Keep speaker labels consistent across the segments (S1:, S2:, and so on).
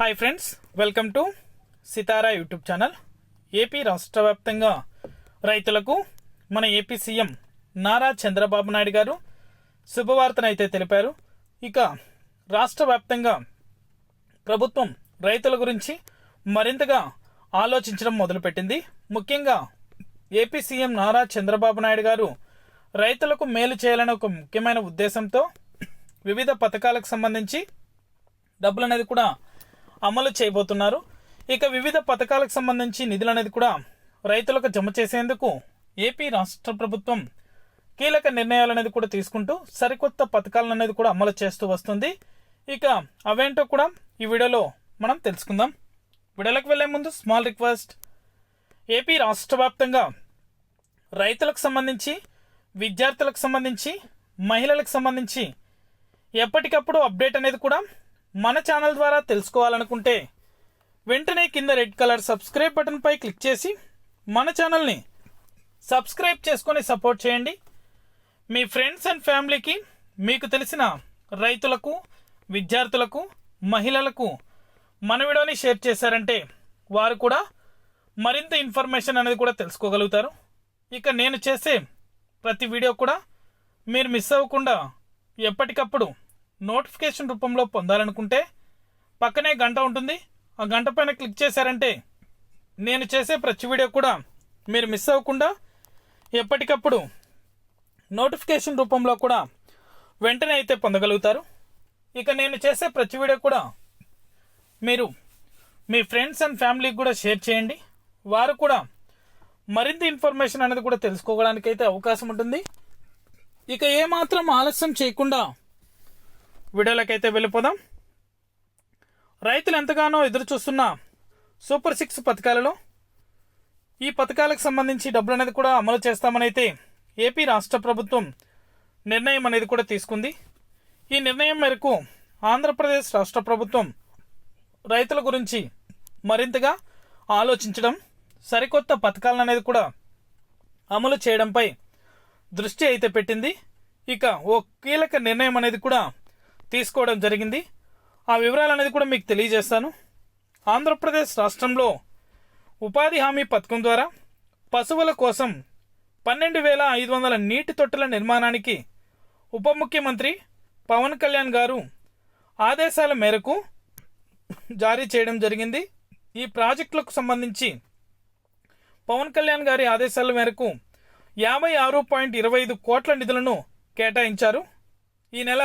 S1: Hi friends welcome to Sitara YouTube channel AP రాష్ట్ర వ్యాప్తంగా రైతులకు మన ఏపీ సీఎం నారా చంద్రబాబు నాయుడు గారు శుభవార్తనైతే తెలిపారు ఇక రాష్ట్ర వ్యాప్తంగా ప్రభుత్వం రైతుల గురించి మరింతగా ఆలోచించడం మొదలుపెట్టింది ముఖ్యంగా ఏపీ సీఎం నారా చంద్రబాబు నాయుడు గారు రైతులకు మేలు చేయాలనే ఒక ముఖ్యమైన ఉద్దేశంతో వివిధ పథకాలకు సంబంధించి డబ్బులు అనేది కూడా అమలు చేయబోతున్నారు. ఇక వివిధ పథకాలకు సంబంధించి నిధులు అనేది కూడా రైతులకు జమ చేసేందుకు ఏపీ రాష్ట్ర ప్రభుత్వం కీలక నిర్ణయాలు అనేది కూడా తీసుకుంటూ సరికొత్త పథకాలను అనేది కూడా అమలు చేస్తూ వస్తుంది. ఇక అవేంటో కూడా ఈ వీడియోలో మనం తెలుసుకుందాం. వీడియోలకు వెళ్ళే ముందు స్మాల్ రిక్వెస్ట్. ఏపీ రాష్ట్ర వ్యాప్తంగా రైతులకు సంబంధించి విద్యార్థులకు సంబంధించి మహిళలకు సంబంధించి ఎప్పటికప్పుడు అప్డేట్ అనేది కూడా మన ఛానల్ ద్వారా తెలుసుకోవాలనుకుంటే వెంటనే కింద రెడ్ కలర్ సబ్స్క్రైబ్ బటన్పై క్లిక్ చేసి మన ఛానల్ని సబ్స్క్రైబ్ చేసుకొని సపోర్ట్ చేయండి. మీ ఫ్రెండ్స్ అండ్ ఫ్యామిలీకి మీకు తెలిసిన రైతులకు విద్యార్థులకు మహిళలకు మన వీడియోని షేర్ చేశారంటే వారు కూడా మరింత ఇన్ఫర్మేషన్ అనేది కూడా తెలుసుకోగలుగుతారు. ఇక నేను చేసే ప్రతి వీడియో కూడా మీరు మిస్ అవ్వకుండా ఎప్పటికప్పుడు నోటిఫికేషన్ రూపంలో పొందాలనుకుంటే పక్కనే గంట ఉంటుంది. ఆ గంట పైన క్లిక్ చేశారంటే నేను చేసే ప్రతి వీడియో కూడా మీరు మిస్ అవ్వకుండా ఎప్పటికప్పుడు నోటిఫికేషన్ రూపంలో కూడా వెంటనే అయితే పొందగలుగుతారు. ఇక నేను చేసే ప్రతి వీడియో కూడా మీరు మీ ఫ్రెండ్స్ అండ్ ఫ్యామిలీకి కూడా షేర్ చేయండి. వారు కూడా మరింత ఇన్ఫర్మేషన్ అనేది కూడా తెలుసుకోవడానికి అయితే అవకాశం ఉంటుంది. ఇక ఏమాత్రం ఆలస్యం చేయకుండా వీడియోలకైతే వెళ్ళిపోదాం. రైతులు ఎంతగానో ఎదురు చూస్తున్న సూపర్ సిక్స్ పథకాలలో ఈ పథకాలకు సంబంధించి డబ్బులు అనేది కూడా అమలు చేస్తామని అయితే ఏపీ రాష్ట్ర ప్రభుత్వం నిర్ణయం అనేది కూడా తీసుకుంది. ఈ నిర్ణయం మేరకు ఆంధ్రప్రదేశ్ రాష్ట్ర ప్రభుత్వం రైతుల గురించి మరింతగా ఆలోచించడం సరికొత్త పథకాలను అనేది కూడా అమలు చేయడంపై దృష్టి అయితే పెట్టింది. ఇక ఓ కీలక నిర్ణయం అనేది కూడా తీసుకోవడం జరిగింది. ఆ వివరాలు అనేది కూడా మీకు తెలియజేస్తాను. ఆంధ్రప్రదేశ్ రాష్ట్రంలో ఉపాధి హామీ పథకం ద్వారా పశువుల కోసం పన్నెండు వేల ఐదు వందల నీటి తొట్టెల నిర్మాణానికి ఉప ముఖ్యమంత్రి పవన్ కళ్యాణ్ గారు ఆదేశాల మేరకు జారీ చేయడం జరిగింది. ఈ ప్రాజెక్టులకు సంబంధించి పవన్ కళ్యాణ్ గారి ఆదేశాల మేరకు యాభై ఆరు పాయింట్ ఇరవై ఐదు కోట్ల నిధులను కేటాయించారు. ఈ నెల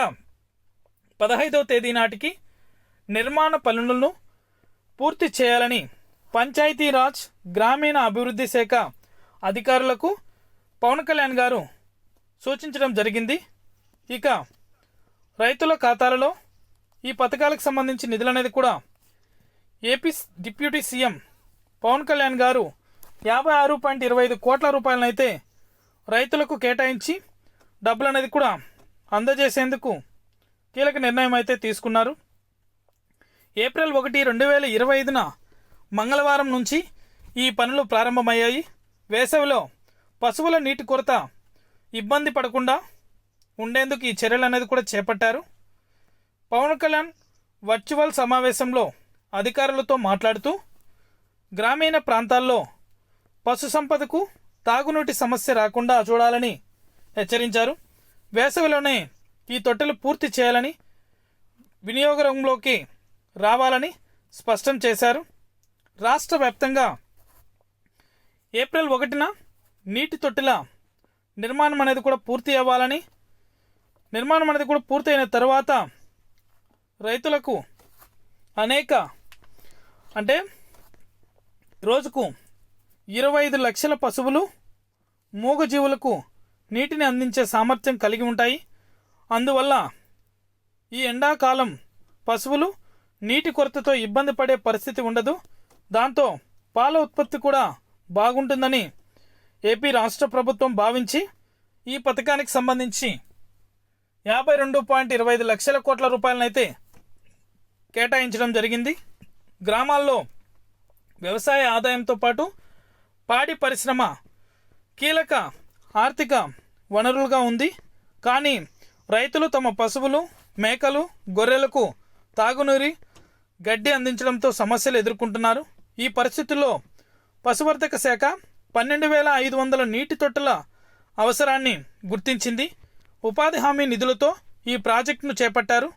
S1: పదహైదవ తేదీ నాటికి నిర్మాణ పనులను పూర్తి చేయాలని పంచాయతీరాజ్ గ్రామీణ అభివృద్ధి శాఖ అధికారులకు పవన్ కళ్యాణ్ గారు సూచించడం జరిగింది. ఇక రైతుల ఖాతాలలో ఈ పథకాలకు సంబంధించి నిధులు అనేది కూడా AP deputy CM Pawan Kalyan garu యాభై ఆరు పాయింట్ ఇరవై ఐదు కోట్ల రూపాయలనైతే రైతులకు కేటాయించి డబ్బులు అనేది కూడా అందజేసేందుకు కీలక నిర్ణయం అయితే తీసుకున్నారు. ఏప్రిల్ ఒకటి రెండు వేల ఇరవై ఐదున మంగళవారం నుంచి ఈ పనులు ప్రారంభమయ్యాయి. వేసవిలో పశువుల నీటి కొరత ఇబ్బంది పడకుండా ఉండేందుకు ఈ చర్యలు అనేది కూడా చేపట్టారు. పవన్ కళ్యాణ్ వర్చువల్ సమావేశంలో అధికారులతో మాట్లాడుతూ గ్రామీణ ప్రాంతాల్లో పశు సంపదకు తాగునీటి సమస్య రాకుండా చూడాలని హెచ్చరించారు. వేసవిలోనే ఈ తొట్టెలు పూర్తి చేయాలని వినియోగంలోకి రావాలని స్పష్టం చేశారు. రాష్ట్ర వ్యాప్తంగా ఏప్రిల్ ఒకటిన నీటి తొట్టెల నిర్మాణం అనేది కూడా పూర్తి అవ్వాలని నిర్మాణం అనేది కూడా పూర్తయిన తర్వాత రైతులకు అనేక అంటే రోజుకు ఇరవై ఐదు లక్షల పశువులు మూగజీవులకు నీటిని అందించే సామర్థ్యం కలిగి ఉంటాయి. అందువల్ల ఈ ఎండాకాలం పశువులు నీటి కొరతతో ఇబ్బంది పడే పరిస్థితి ఉండదు. దాంతో పాల ఉత్పత్తి కూడా బాగుంటుందని ఏపీ రాష్ట్ర ప్రభుత్వం భావించి ఈ పథకానికి సంబంధించి యాభై రెండు పాయింట్ ఇరవై ఐదు లక్షల కోట్ల రూపాయలనైతే కేటాయించడం జరిగింది. గ్రామాల్లో వ్యవసాయ ఆదాయంతో పాటు పాడి పరిశ్రమ కీలక ఆర్థిక వనరులుగా ఉంది. కానీ రైతులు తమ పశువులు మేకలు గొర్రెలకు తాగునీరు గడ్డి అందించడంతో సమస్యలు ఎదుర్కొంటున్నారు. ఈ పరిస్థితుల్లో పశువర్ధక శాఖ పన్నెండు వేల ఐదు వందల నీటి తొట్టల అవసరాన్ని గుర్తించింది. ఉపాధి హామీ నిధులతో ఈ ప్రాజెక్టును చేపట్టారు.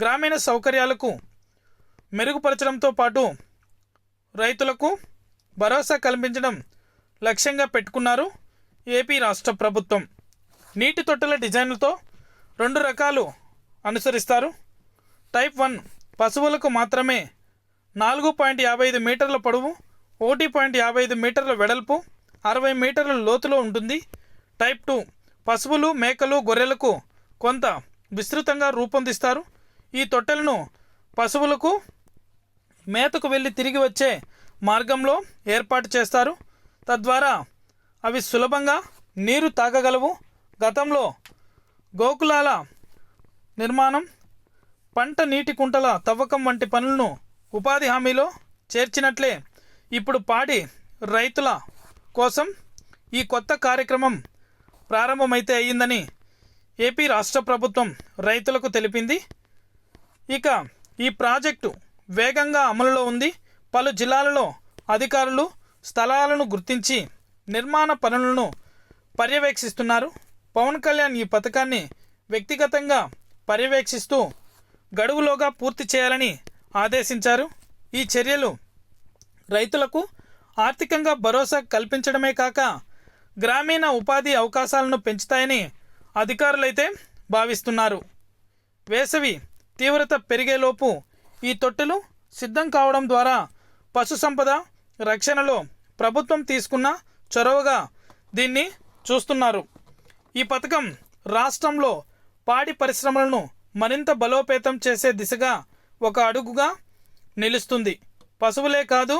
S1: గ్రామీణ సౌకర్యాలకు మెరుగుపరచడంతో పాటు రైతులకు భరోసా కల్పించడం లక్ష్యంగా పెట్టుకున్నారు ఏపీ రాష్ట్ర ప్రభుత్వం. నీటి తొట్టల డిజైన్లతో రెండు రకాలు అనుసరిస్తారు. టైప్ వన్ పశువులకు మాత్రమే నాలుగు పాయింట్ యాభై ఐదు మీటర్ల పొడవు ఒకటి పాయింట్ యాభై ఐదు మీటర్ల వెడల్పు అరవై మీటర్ల లోతులో ఉంటుంది. టైప్ టూ పశువులు మేకలు గొర్రెలకు కొంత విస్తృతంగా రూపొందిస్తారు. ఈ తొట్టెలను పశువులకు మేతకు వెళ్ళి తిరిగి వచ్చే మార్గంలో ఏర్పాటు చేస్తారు. తద్వారా అవి సులభంగా నీరు తాగగలవు. గతంలో గోకులాల నిర్మాణం పంట నీటి కుంటల తవ్వకం వంటి పనులను ఉపాధి హామీలో చేర్చినట్లే ఇప్పుడు పాడి రైతుల కోసం ఈ కొత్త కార్యక్రమం ప్రారంభమైతే అయ్యిందని ఏపీ రాష్ట్ర ప్రభుత్వం రైతులకు తెలిపింది. ఇక ఈ ప్రాజెక్టు వేగంగా అమలులో ఉంది. పలు జిల్లాలలో అధికారులు స్థలాలను గుర్తించి నిర్మాణ పనులను పర్యవేక్షిస్తున్నారు. పవన్ కళ్యాణ్ ఈ పథకాన్ని వ్యక్తిగతంగా పర్యవేక్షిస్తూ గడువులోగా పూర్తి చేయాలని ఆదేశించారు. ఈ చర్యలు రైతులకు ఆర్థికంగా భరోసా కల్పించడమే కాక గ్రామీణ ఉపాధి అవకాశాలను పెంచుతాయని అధికారులైతే భావిస్తున్నారు. వేసవి తీవ్రత పెరిగేలోపు ఈ తొట్టెలు సిద్ధం కావడం ద్వారా పశుసంపద రక్షణలో ప్రభుత్వం తీసుకున్న చొరవగా దీన్ని చూస్తున్నారు. ఈ పథకం రాష్ట్రంలో పాడి పరిశ్రమలను మరింత బలోపేతం చేసే దిశగా ఒక అడుగుగా నిలుస్తుంది. పశువులే కాదు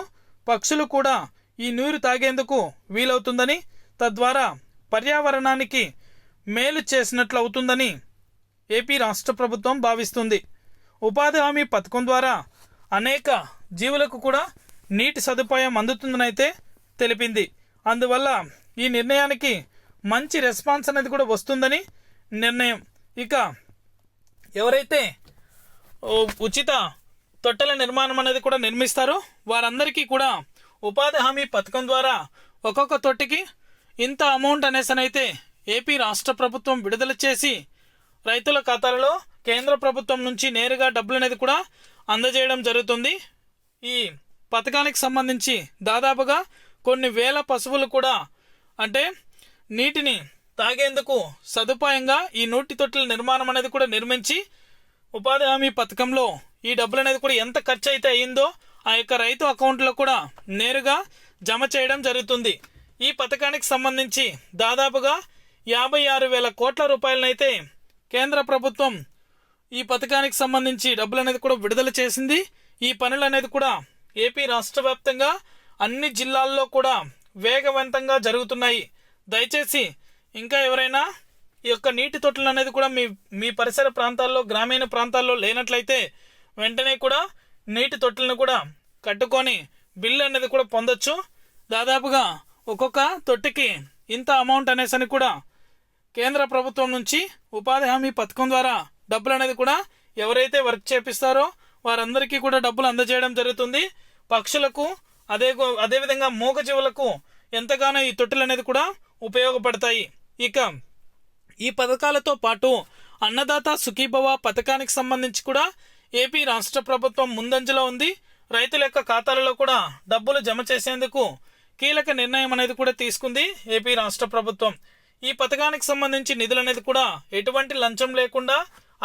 S1: పక్షులు కూడా ఈ నీరు తాగేందుకు వీలవుతుందని తద్వారా పర్యావరణానికి మేలు చేసినట్లు అవుతుందని ఏపీ రాష్ట్ర ప్రభుత్వం భావిస్తుంది. ఉపాధి హామీ పథకం ద్వారా అనేక జీవులకు కూడా నీటి సదుపాయం అందుతుందనైతే తెలిపింది. అందువల్ల ఈ నిర్ణయానికి మంచి రెస్పాన్స్ అనేది కూడా వస్తుందని నిర్ణయం. ఇక ఎవరైతే ఉచిత తొట్టెల నిర్మాణం అనేది కూడా నిర్మిస్తారో వారందరికీ కూడా ఉపాధి హామీ పథకం ద్వారా ఒక్కొక్క తొట్టికి ఇంత అమౌంట్ అనేసనైతే ఏపీ రాష్ట్ర ప్రభుత్వం విడుదల చేసి రైతుల ఖాతాలలో కేంద్ర ప్రభుత్వం నుంచి నేరుగా డబ్బులు అనేది కూడా అందజేయడం జరుగుతుంది. ఈ పథకానికి సంబంధించి దాదాపుగా కొన్ని వేల పశువులు కూడా అంటే నీటిని తాగేందుకు సదుపాయంగా ఈ నూటి తొట్టెల నిర్మాణం అనేది కూడా నిర్మించి ఉపాధి హామీ పథకంలో ఈ డబ్బులు అనేది కూడా ఎంత ఖర్చు అయితే అయ్యిందో ఆ యొక్క రైతు అకౌంట్లో కూడా నేరుగా జమ చేయడం జరుగుతుంది. ఈ పథకానికి సంబంధించి దాదాపుగా యాభై ఆరు వేల కోట్ల రూపాయలనైతే కేంద్ర ప్రభుత్వం ఈ పథకానికి సంబంధించి డబ్బులు అనేది కూడా విడుదల చేసింది. ఈ పనులు అనేది కూడా ఏపీ రాష్ట్ర వ్యాప్తంగా అన్ని జిల్లాల్లో కూడా వేగవంతంగా జరుగుతున్నాయి. దయచేసి ఇంకా ఎవరైనా ఈ యొక్క నీటి తొట్టెలు అనేది కూడా మీ మీ పరిసర ప్రాంతాల్లో గ్రామీణ ప్రాంతాల్లో లేనట్లయితే వెంటనే కూడా నీటి తొట్టెలను కూడా కట్టుకొని బిల్లు అనేది కూడా పొందొచ్చు. దాదాపుగా ఒక్కొక్క తొట్టికి ఇంత అమౌంట్ అనేసని కూడా కేంద్ర ప్రభుత్వం నుంచి ఉపాధి హామీ పథకం ద్వారా డబ్బులు అనేది కూడా ఎవరైతే వర్క్ చేపిస్తారో వారందరికీ కూడా డబ్బులు అందజేయడం జరుగుతుంది. పక్షులకు అదే అదేవిధంగా మూగజీవులకు ఎంతగానో ఈ తొట్టెలు అనేది కూడా ఉపయోగపడతాయి. ఇక ఈ పథకాలతో పాటు అన్నదాత సుఖీభవ పథకానికి సంబంధించి కూడా ఏపీ రాష్ట్ర ప్రభుత్వం ముందంజలో ఉంది. రైతుల యొక్క ఖాతాలలో కూడా డబ్బులు జమ చేసేందుకు కీలక నిర్ణయం అనేది కూడా తీసుకుంది ఏపీ రాష్ట్ర ప్రభుత్వం. ఈ పథకానికి సంబంధించి నిధులు అనేది కూడా ఎటువంటి లంచం లేకుండా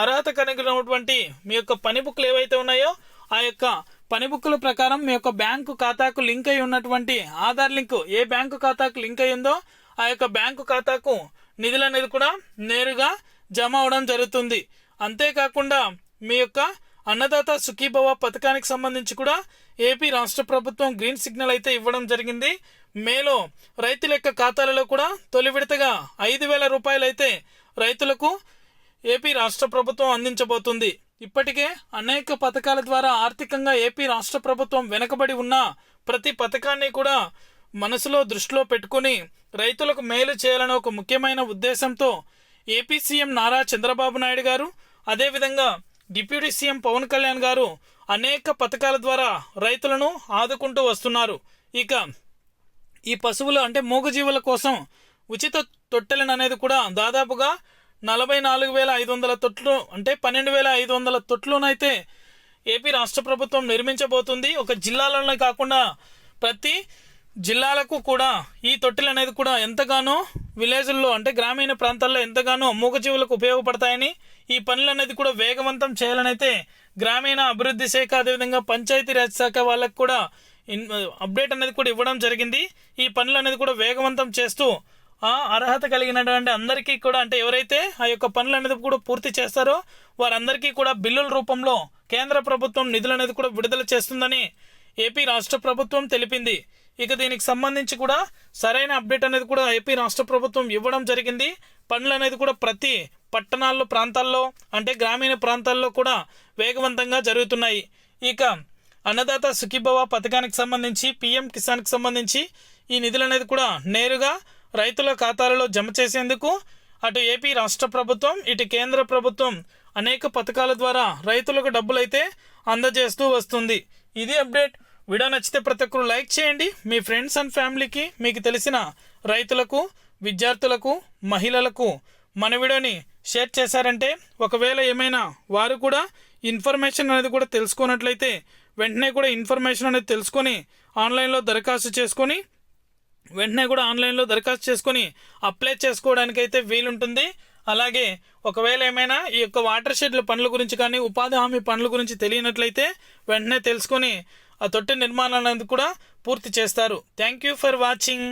S1: అర్హత కలిగినటువంటి మీ యొక్క పని బుక్లు ఏవైతే ఉన్నాయో ఆ యొక్క పని బుక్కుల ప్రకారం మీ యొక్క బ్యాంకు ఖాతాకు లింక్ అయి ఉన్నటువంటి ఆధార్ లింక్ ఏ బ్యాంకు ఖాతాకు లింక్ అయ్యిందో ఆ యొక్క బ్యాంకు ఖాతాకు నిధులు అనేది కూడా నేరుగా జమ అవడం జరుగుతుంది. అంతేకాకుండా మీ యొక్క అన్నదాత సుఖీభవ పథకానికి సంబంధించి కూడా ఏపీ రాష్ట్ర ప్రభుత్వం గ్రీన్ సిగ్నల్ అయితే ఇవ్వడం జరిగింది. మేలో రైతుల యొక్క ఖాతాలలో కూడా తొలి విడతగా ఐదు వేల రూపాయలు అయితే రైతులకు ఏపీ రాష్ట్ర ప్రభుత్వం అందించబోతుంది. ఇప్పటికే అనేక పథకాల ద్వారా ఆర్థికంగా ఏపీ రాష్ట్ర ప్రభుత్వం వెనకబడి ఉన్న ప్రతి పథకాన్ని కూడా మనసులో దృష్టిలో పెట్టుకుని రైతులకు మేలు చేయాలనే ఒక ముఖ్యమైన ఉద్దేశంతో ఏపీ సీఎం నారా చంద్రబాబు నాయుడు గారు అదేవిధంగా డిప్యూటీ సీఎం పవన్ కళ్యాణ్ గారు అనేక పథకాల ద్వారా రైతులను ఆదుకుంటూ వస్తున్నారు. ఇక ఈ పశువులు అంటే మూగజీవుల కోసం ఉచిత తొట్టెలను అనేది కూడా దాదాపుగా నలభై నాలుగు వేల ఐదు వందల తొట్లు అంటే పన్నెండు వేల ఐదు వందల తొట్లునైతే ఏపీ రాష్ట్ర ప్రభుత్వం నిర్మించబోతుంది. ఒక జిల్లాలోనే కాకుండా ప్రతి జిల్లాలకు కూడా ఈ తొట్టెలు అనేది కూడా ఎంతగానో విలేజ్ల్లో అంటే గ్రామీణ ప్రాంతాల్లో ఎంతగానో మూగజీవులకు ఉపయోగపడతాయని ఈ పనులు అనేది కూడా వేగవంతం చేయాలని అయితే గ్రామీణ అభివృద్ధి శాఖ అదేవిధంగా పంచాయతీరాజ్ శాఖ వాళ్ళకు కూడా ఇన్ అప్డేట్ అనేది కూడా ఇవ్వడం జరిగింది. ఈ పనులు అనేది కూడా వేగవంతం చేస్తూ ఆ అర్హత కలిగినటువంటి అందరికీ కూడా అంటే ఎవరైతే ఆ యొక్క పనులు అనేది కూడా పూర్తి చేస్తారో వారందరికీ కూడా బిల్లుల రూపంలో కేంద్ర ప్రభుత్వం నిధులు అనేది కూడా విడుదల చేస్తుందని ఏపీ రాష్ట్ర ప్రభుత్వం తెలిపింది. ఇక దీనికి సంబంధించి కూడా సరైన అప్డేట్ అనేది కూడా ఏపీ రాష్ట్ర ప్రభుత్వం ఇవ్వడం జరిగింది. పనులు అనేది కూడా ప్రతి పట్టణాల్లో ప్రాంతాల్లో అంటే గ్రామీణ ప్రాంతాల్లో కూడా వేగవంతంగా జరుగుతున్నాయి. ఇక అన్నదాత సుఖీభవ పథకానికి సంబంధించి పిఎం కిసాన్కి సంబంధించి ఈ నిధులు అనేది కూడా నేరుగా రైతుల ఖాతాలలో జమ చేసేందుకు అటు ఏపీ రాష్ట్ర ప్రభుత్వం ఇటు కేంద్ర ప్రభుత్వం అనేక పథకాల ద్వారా రైతులకు డబ్బులైతే అందజేస్తూ వస్తుంది. ఇది అప్డేట్. వీడియో నచ్చితే ప్రతి ఒక్కరు లైక్ చేయండి. మీ ఫ్రెండ్స్ అండ్ ఫ్యామిలీకి మీకు తెలిసిన రైతులకు విద్యార్థులకు మహిళలకు మన వీడియోని షేర్ చేశారంటే ఒకవేళ ఏమైనా వారు కూడా ఇన్ఫర్మేషన్ అనేది కూడా తెలుసుకున్నట్లయితే వెంటనే కూడా ఇన్ఫర్మేషన్ అనేది తెలుసుకొని ఆన్లైన్లో దరఖాస్తు చేసుకొని వెంటనే కూడా ఆన్లైన్లో దరఖాస్తు చేసుకొని అప్లై చేసుకోవడానికి అయితే వీలుంటుంది. అలాగే ఒకవేళ ఏమైనా ఈ యొక్క వాటర్ షెడ్ల పనుల గురించి కానీ ఉపాధి హామీ పనుల గురించి తెలియనట్లయితే వెంటనే తెలుసుకొని ఆ తొట్టి నిర్మాణాన్ని కూడా పూర్తి చేస్తారు. Thank you for watching